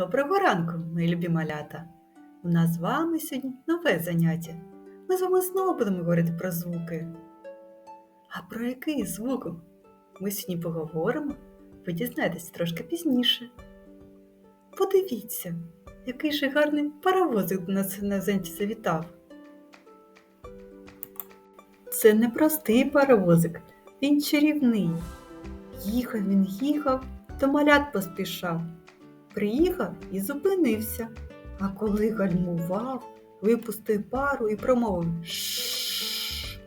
Доброго ранку, мої любі малята! У нас з вами сьогодні нове заняття. Ми з вами знову будемо говорити про звуки. А про який звук ми сьогодні поговоримо, ви дізнаєтесь трошки пізніше. Подивіться, який же гарний паровозик до нас на занятті завітав. Це не простий паровозик, він чарівний. Їхав він їхав, до малят поспішав. Приїхав і зупинився, а коли гальмував, випустив пару і промовив Шш.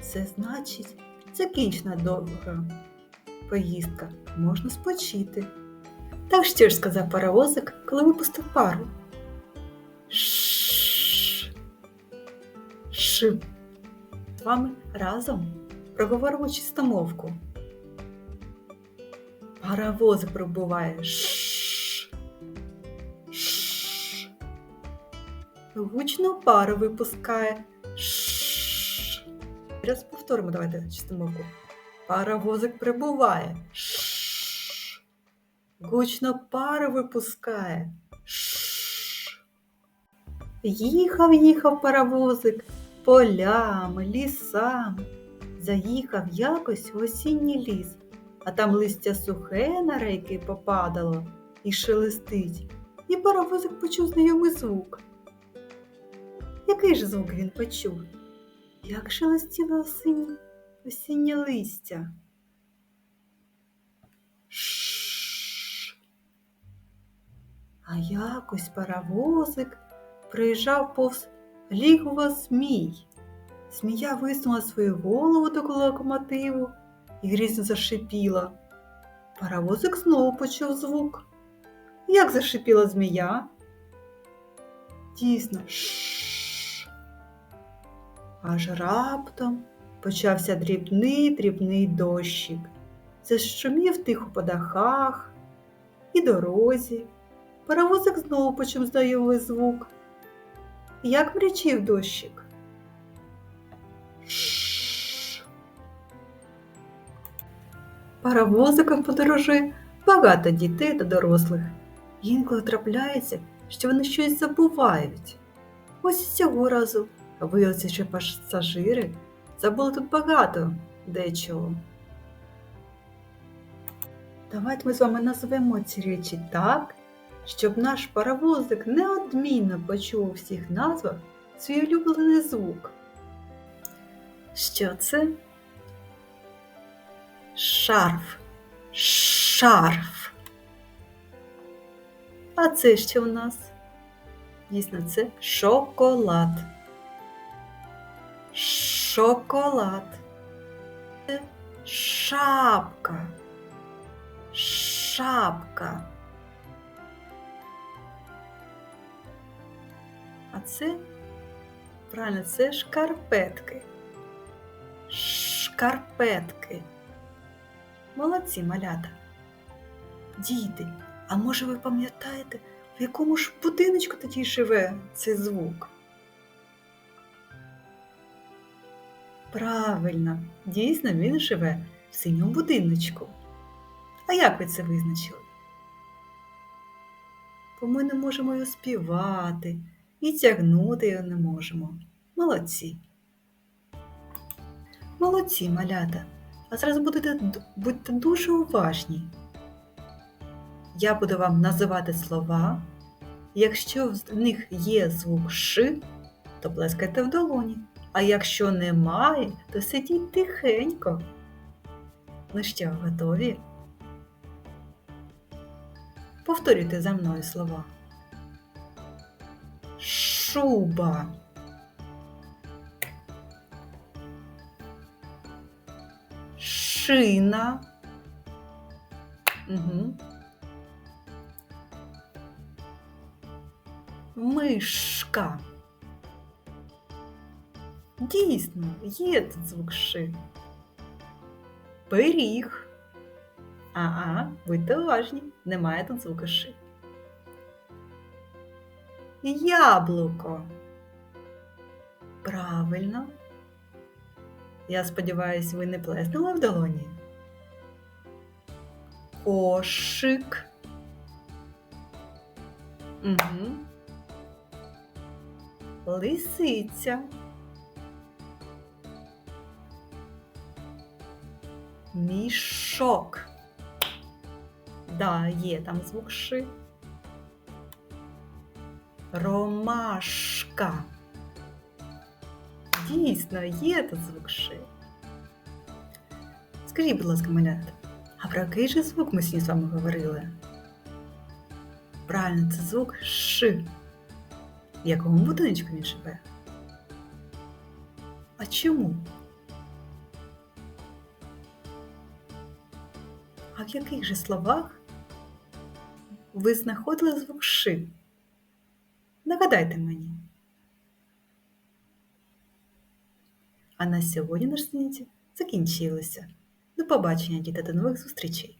Це значить, закінчена довга поїздка, можна спочити. Так що ж сказав паровозик, коли випустив пару? Шш. Ш. З вами разом проговоримо чистомовку. Паровозик пробуває. Гучно пару випускає. Раз повторимо, давайте чистомовку. Паровозик прибуває. Гучно пару випускає. Їхав, їхав паровозик полями, лісами. Заїхав якось в осінній ліс а там листя сухе на рейки попадало і шелестить, і паровозик почув знайомий звук. Який ж звук він почув? Як шелестіло осіннє, осіннє листя? Шш. А якось паровозик приїжджав повз лігова змій. Змія висунула свою голову до локомотиву і грізно зашипіла. Паровозик знову почув звук. Як зашипіла змія? Дійсно, шш. Аж раптом почався дрібний дрібний дощик. Зашумів тихо по дахах і дорозі. Паровозик знову почув знайомий звук. Як мрячив дощик? Паровозиком подорожує багато дітей та дорослих. Інколи трапляється, що вони щось забувають. Ось цього разу виявилося, що пасажири забули тут багато дечого. Давайте ми з вами назвемо ці речі так, щоб наш паровозик неодмінно почув у всіх назвах свій улюблений звук. Що це? Шарф, шарф. А це що у нас? Дійсно, це шоколад. Шоколад. Це шапка. Шапка. А це, правильно, це шкарпетки. Шкарпетки. Молодці малята. Діти, а може ви пам'ятаєте, в якому ж будиночку тоді живе цей звук? Правильно, дійсно він живе в синьому будиночку. А як ви це визначили? Бо ми не можемо його співати і тягнути його не можемо. Молодці. Молодці малята. А зараз будете, будьте дуже уважні. Я буду вам називати слова. Якщо в них є звук Ш, то плескайте в долоні. А якщо немає, то сидіть тихенько. Ну що, готові? Повторюйте за мною слова. Шуба. Шина. Угу. Мишка. Дійсно, є тут звук ши. Пиріг. Ага, будьте уважні, немає тут звука ши. Яблуко. Правильно. Я сподіваюся, ви не плеснули в долоні. Кошик. Угу. Лисиця. Мішок. Да, є там звук ши. Ромашка. Дійсно, є тут звук ши. Скажіть, будь ласка, малята, а про який же звук ми сьогодні з вами говорили? Правильно, це звук ши. В якому будиночку він живе? А чому? А в яких же словах ви знаходили звук ши? Нагадайте мені. А на сьогодні наш заняття закінчилося. До побачення, діти, до нових зустрічей!